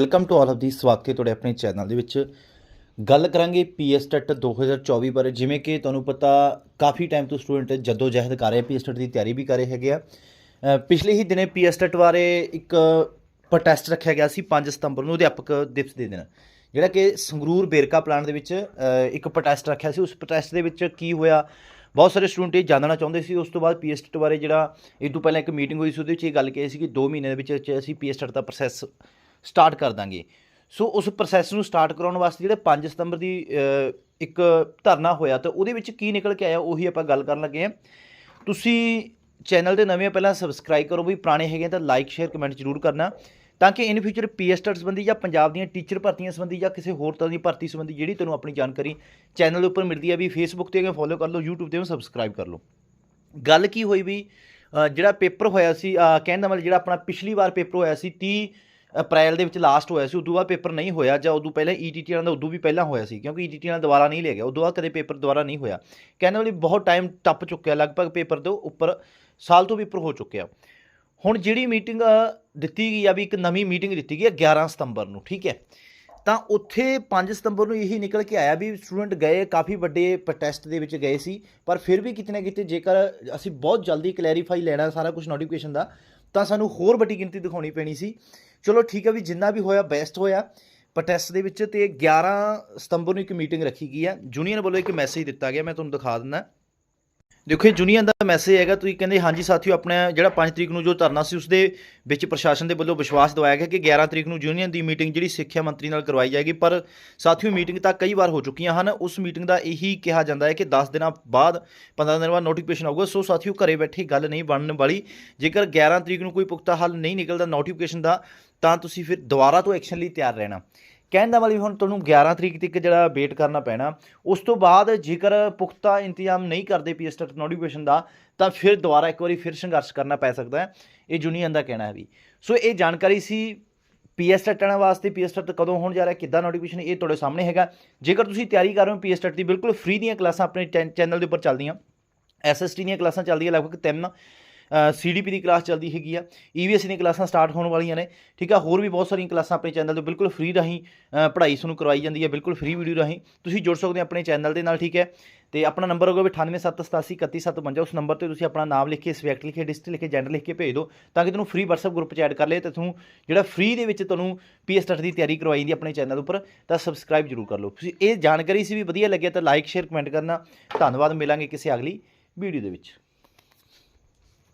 Welcome to all of the ਸਵਾਗਤ ਹੈ ਤੁਹਾਡੇ ਆਪਣੇ ਚੈਨਲ ਦੇ ਵਿੱਚ। ਗੱਲ ਕਰਾਂਗੇ ਪੀਐਸ ਟੈਟ 2024 ਬਾਰੇ। ਜਿਵੇਂ ਕਿ ਤੁਹਾਨੂੰ ਪਤਾ, ਕਾਫੀ ਟਾਈਮ ਤੋਂ ਸਟੂਡੈਂਟ ਜੱਦੋ ਜਹਿਦ ਕਰ ਰਹੇ ਪੀਐਸ ਟੈਟ ਦੀ ਤਿਆਰੀ ਵੀ ਕਰ ਰਹੇ ਹੈਗੇ ਆ। ਪਿਛਲੇ ਹੀ ਦਿਨੇ ਪੀਐਸ ਟੈਟ ਬਾਰੇ ਇੱਕ ਪ੍ਰੋਟੈਸਟ ਰੱਖਿਆ ਗਿਆ ਸੀ 5 ਸਤੰਬਰ ਨੂੰ, ਅਧਿਆਪਕ ਦਿਵਸ ਦੇ ਦਿਨ। ਜਿਹੜਾ ਕਿ ਸੰਗਰੂਰ ਬੇਰਕਾ ਪਲਾਂਟ ਦੇ ਵਿੱਚ ਇੱਕ ਪ੍ਰੋਟੈਸਟ ਰੱਖਿਆ ਸੀ। ਉਸ ਪ੍ਰੋਟੈਸਟ ਦੇ ਵਿੱਚ ਕੀ ਹੋਇਆ? ਬਹੁਤ ਸਾਰੇ ਸਟੂਡੈਂਟ ਇਹ ਜਾਣਨਾ ਚਾਹੁੰਦੇ ਸੀ। ਉਸ ਤੋਂ ਬਾਅਦ ਪੀਐਸ ਟੈਟ ਬਾਰੇ ਜਿਹੜਾ, ਇਹ ਤੋਂ ਪਹਿਲਾਂ ਇੱਕ ਮੀਟਿੰਗ ਹੋਈ ਸੀ, ਉਹਦੇ ਵਿੱਚ ਇਹ ਗੱਲ ਕਹੀ ਸੀ ਕਿ 2 ਮਹੀਨੇ ਦੇ ਵਿੱਚ ਵਿੱਚ ਅਸੀਂ ਪੀਐਸ ਟੈਟ ਦਾ ਪ੍ਰੋਸੈਸ ਸਟਾਰਟ ਕਰ ਦਾਂਗੇ। ਸੋ ਉਸ ਪ੍ਰੋਸੈਸ ਨੂੰ ਸਟਾਰਟ ਕਰਾਉਣ ਵਾਸਤੇ ਜਿਹੜੇ 5 ਸਤੰਬਰ ਦੀ ਇੱਕ ਧਰਨਾ ਹੋਇਆ ਤਾਂ ਉਹਦੇ ਵਿੱਚ ਕੀ ਨਿਕਲ ਕੇ ਆਇਆ ਉਹੀ ਆਪਾਂ ਗੱਲ ਕਰਨ ਲੱਗੇ ਹਾਂ। ਤੁਸੀਂ ਚੈਨਲ ਦੇ ਨਵੇਂ ਪਹਿਲਾਂ ਸਬਸਕ੍ਰਾਈਬ ਕਰੋ ਵੀ ਪੁਰਾਣੇ ਹੈਗੇ ਤਾਂ ਲਾਈਕ ਸ਼ੇਅਰ ਕਮੈਂਟ ਜ਼ਰੂਰ ਕਰਨਾ ਤਾਂ ਕਿ ਇਨ ਫਿਊਚਰ ਪੀਐਸਟਰ ਸੰਬੰਧੀ ਜਾਂ ਪੰਜਾਬ ਦੀਆਂ ਟੀਚਰ ਭਰਤੀਆਂ ਸੰਬੰਧੀ ਜਾਂ ਕਿਸੇ ਹੋਰ ਤਰ੍ਹਾਂ ਦੀ ਭਰਤੀ ਸੰਬੰਧੀ ਜਿਹੜੀ ਤੁਹਾਨੂੰ ਆਪਣੀ ਜਾਣਕਾਰੀ ਚੈਨਲ ਉੱਪਰ ਮਿਲਦੀ ਹੈ ਵੀ ਫੇਸਬੁੱਕ ਤੇ ਫੋਲੋ ਕਰ ਲਓ, YouTube ਤੇ ਵੀ ਸਬਸਕ੍ਰਾਈਬ ਕਰ ਲਓ। ਗੱਲ ਕੀ ਹੋਈ ਵੀ ਜਿਹੜਾ ਪੇਪਰ ਹੋਇਆ ਸੀ ਕਹਿਣ ਦਾ ਮਤਲਬ ਜਿਹੜਾ ਆਪਣਾ ਪਿਛਲੀ ਵਾਰ ਪੇਪਰ ਹੋਇਆ ਸੀ 30 ਅਪ੍ਰੈਲ ਦੇ ਵਿੱਚ ਲਾਸਟ ਹੋਇਆ ਸੀ, ਉਦੋਂ ਬਾਅਦ ਪੇਪਰ ਨਹੀਂ ਹੋਇਆ ਜਾਂ ਉਦੋਂ ਪਹਿਲਾਂ ਈਟੀਟੀ ਵਾਲਾ ਦਾ ਉਦੋਂ ਵੀ ਪਹਿਲਾਂ ਹੋਇਆ ਸੀ, ਕਿਉਂਕਿ ਈਟੀਟੀ ਨਾਲ ਦੁਬਾਰਾ ਨਹੀਂ ਲਿਆ ਗਿਆ, ਉਦੋਂ ਬਾਅਦ ਕਦੇ ਪੇਪਰ ਦੁਬਾਰਾ ਨਹੀਂ ਹੋਇਆ। ਕਹਿੰਦੇ ਦਾ ਬਹੁਤ ਟਾਈਮ ਟੱਪ ਚੁੱਕਿਆ, ਲਗਭਗ ਪੇਪਰ ਤੋਂ ਉੱਪਰ ਸਾਲ ਤੋਂ ਵੀ ਉੱਪਰ ਹੋ ਚੁੱਕਿਆ। ਹੁਣ ਜਿਹੜੀ ਮੀਟਿੰਗ ਦਿੱਤੀ ਗਈ ਆ ਵੀ ਇੱਕ ਨਵੀਂ ਮੀਟਿੰਗ ਦਿੱਤੀ ਗਈ ਆ 11 ਸਤੰਬਰ ਨੂੰ, ਠੀਕ ਹੈ? ਤਾਂ ਉੱਥੇ 5 ਸਤੰਬਰ ਨੂੰ ਇਹੀ ਨਿਕਲ ਕੇ ਆਇਆ ਵੀ ਸਟੂਡੈਂਟ ਗਏ, ਕਾਫੀ ਵੱਡੇ ਪ੍ਰੋਟੈਸਟ ਦੇ ਵਿੱਚ ਗਏ ਸੀ, ਪਰ ਫਿਰ ਵੀ ਕਿਤੇ ਨਾ ਕਿਤੇ ਜੇਕਰ ਅਸੀਂ ਬਹੁਤ ਜਲਦੀ ਕਲੈਰੀਫਾਈ ਲੈਣਾ ਸਾਰਾ ਕੁਝ ਨੋਟੀਫਿਕੇਸ਼ਨ ਦਾ, ਤਾਂ ਸਾਨੂੰ ਹੋਰ ਵੱਡੀ ਗਿਣਤੀ ਦਿਖਾਉਣੀ ਪੈਣੀ ਸੀ। ਚਲੋ ਠੀਕ ਹੈ ਵੀ ਜਿੰਨਾ ਵੀ ਹੋਇਆ ਬੈਸਟ ਹੋਇਆ। ਪ੍ਰੋਟੈਸਟ ਦੇ ਵਿੱਚ ਤੇ 11 ਸਤੰਬਰ ਨੂੰ ਇੱਕ ਮੀਟਿੰਗ ਰੱਖੀ ਗਈ ਹੈ ਜੂਨੀਅਰ ਵੱਲੋਂ ਇੱਕ ਮੈਸੇਜ ਦਿੱਤਾ ਗਿਆ, ਮੈਂ ਤੁਹਾਨੂੰ ਦਿਖਾ ਦਿੰਦਾ। ਦੇਖੋ, ਇਹ ਜੂਨੀਅਰ ਦਾ ਮੈਸੇਜ ਹੈਗਾ, ਤੁਸੀਂ ਕਹਿੰਦੇ, ਹਾਂਜੀ ਸਾਥੀਓ, ਆਪਣਾ ਜਿਹੜਾ 5 ਤਰੀਕ ਨੂੰ ਜੋ ਧਰਨਾ ਸੀ ਉਸ ਦੇ ਵਿੱਚ ਪ੍ਰਸ਼ਾਸਨ ਦੇ ਵੱਲੋਂ ਵਿਸ਼ਵਾਸ ਦਿਵਾਇਆ ਗਿਆ ਕਿ 11 ਤਰੀਕ ਨੂੰ ਯੂਨੀਅਨ ਦੀ ਮੀਟਿੰਗ ਜਿਹੜੀ ਸਿੱਖਿਆ ਮੰਤਰੀ ਨਾਲ ਕਰਵਾਈ ਜਾਏਗੀ। ਪਰ ਸਾਥੀਓ ਮੀਟਿੰਗ ਤਾਂ ਕਈ ਵਾਰ ਹੋ ਚੁੱਕੀਆਂ ਹਨ। ਉਸ ਮੀਟਿੰਗ ਦਾ ਇਹੀ ਕਿਹਾ ਜਾਂਦਾ ਹੈ ਕਿ 10 ਦਿਨਾਂ ਬਾਅਦ 15 ਦਿਨਾਂ ਬਾਅਦ ਨੋਟੀਫਿਕੇਸ਼ਨ ਆਊਗਾ। ਸੋ ਸਾਥੀਓ, ਘਰੇ ਬੈਠੇ ਗੱਲ ਨਹੀਂ ਬਣਨ ਵਾਲੀ। ਜੇਕਰ 11 ਤਰੀਕ ਨੂੰ ਕੋਈ ਪੁਖਤਾ ਹੱਲ ਨਹੀਂ ਨਿਕਲਦਾ ਨੋਟੀਫਿਕੇਸ਼ਨ ਦਾ ਤਾਂ ਤੁਸੀਂ ਫਿਰ ਦੁਬਾਰਾ ਤੋਂ ਐਕਸ਼ਨ ਲਈ ਤਿਆਰ ਰਹਿਣਾ। ਕਹਿਣ ਦਾ ਮਤਲਬ ਹੁਣ ਤੁਹਾਨੂੰ 11 ਤਰੀਕ ਤੱਕ ਜਿਹੜਾ ਵੇਟ ਕਰਨਾ ਪੈਣਾ, ਉਸ ਤੋਂ ਬਾਅਦ ਜੇਕਰ ਪੁਖਤਾ ਇੰਤਜ਼ਾਮ ਨਹੀਂ ਕਰਦੇ ਪੀਐਸ ਟੈਟ ਨੋਟੀਫਿਕੇਸ਼ਨ ਦਾ, ਤਾਂ ਫਿਰ ਦੁਬਾਰਾ ਇੱਕ ਵਾਰੀ ਫਿਰ ਸੰਘਰਸ਼ ਕਰਨਾ ਪੈ ਸਕਦਾ ਹੈ। ਇਹ ਯੂਨੀਅਨ ਦਾ ਕਹਿਣਾ ਹੈ ਵੀ। ਸੋ ਇਹ ਜਾਣਕਾਰੀ ਸੀ ਪੀਐਸ ਟੈਟਾਂ ਵਾਸਤੇ ਪੀਐਸ ਟੱਟ ਕਦੋਂ ਹੋਣ ਜਾ ਰਿਹਾ, ਕਿੱਦਾਂ ਨੋਟੀਫਿਕੇਸ਼ਨ ਇਹ ਤੁਹਾਡੇ ਸਾਹਮਣੇ ਹੈਗਾ। ਜੇਕਰ ਤੁਸੀਂ ਤਿਆਰੀ ਕਰ ਰਹੇ ਹੋ ਪੀਐਸ ਟੱਟ ਦੀ, ਬਿਲਕੁਲ ਫ੍ਰੀ ਦੀਆਂ ਕਲਾਸਾਂ ਆਪਣੇ ਚੈਨਲ ਦੇ ਉੱਪਰ ਚੱਲਦੀਆਂ। ਐਸਐਸਟੀ ਦੀਆਂ ਕਲਾਸਾਂ ਚੱਲਦੀਆਂ ਲਗਭਗ ਤਿੰਨ ਸੀਡੀਪੀ ਦੀ ਕਲਾਸ ਚੱਲਦੀ ਹੈਗੀ ਆ ਈਵੀਐਸ ਦੀਆਂ ਕਲਾਸਾਂ ਸਟਾਰਟ ਹੋਣ ਵਾਲੀਆਂ ਨੇ, ਠੀਕ ਆ, ਹੋਰ ਵੀ ਬਹੁਤ ਸਾਰੀਆਂ ਕਲਾਸਾਂ ਆਪਣੇ ਚੈਨਲ ਤੇ ਬਿਲਕੁਲ ਫ੍ਰੀ ਰਾਹੀਂ ਪੜ੍ਹਾਈ ਤੁਹਾਨੂੰ ਕਰਵਾਈ ਜਾਂਦੀ ਹੈ ਬਿਲਕੁਲ ਫ੍ਰੀ ਵੀਡੀਓ ਰਾਹੀਂ। ਤੁਸੀਂ ਜੁੜ ਸਕਦੇ ਹੋ ਆਪਣੇ ਚੈਨਲ ਦੇ ਨਾਲ, ਠੀਕ ਹੈ। ਤੇ ਆਪਣਾ ਨੰਬਰ ਹੋਗਾ 9878831752 ਉਸ ਨੰਬਰ ਤੇ ਤੁਸੀਂ ਆਪਣਾ ਨਾਮ ਲਿਖ ਕੇ ਸਬਜੈਕਟ ਲਿਖ ਕੇ ਡਿਸਟ੍ਰਿਕਟ ਲਿਖ ਕੇ ਜੈਂਡਰ ਲਿਖ ਕੇ ਭੇਜ ਦਿਓ, ਤਾਂ ਕਿ ਤੁਹਾਨੂੰ ਫ੍ਰੀ WhatsApp ਗਰੁੱਪ 'ਚ ਐਡ ਕਰ ਲਏ ਤੇ ਤੁਹਾਨੂੰ ਜਿਹੜਾ ਫ੍ਰੀ ਦੇ ਵਿੱਚ ਤੁਹਾਨੂੰ ਪੀਐਸ ਟੈਟ ਦੀ ਤਿਆਰੀ ਕਰਵਾਈ ਜਾਂਦੀ ਆਪਣੇ ਚੈਨਲ ਉੱਪਰ, ਤਾਂ ਸਬਸਕ੍ਰਾਈਬ ਜ਼ਰੂਰ ਕਰ ਲਓ। ਤੁਸੀਂ ਇਹ ਜਾਣਕਾਰੀ ਸੀ ਵੀ ਵਧੀਆ ਲੱਗਿਆ ਤਾਂ ਲਾਈਕ ਸ਼ੇਅਰ ਕਮੈਂਟ ਕਰਨਾ। ਧੰਨਵਾਦ, ਮਿਲਾਂਗੇ ਕਿਸੇ ਅਗਲੀ ਵੀਡੀਓ ਦੇ ਵਿੱਚ।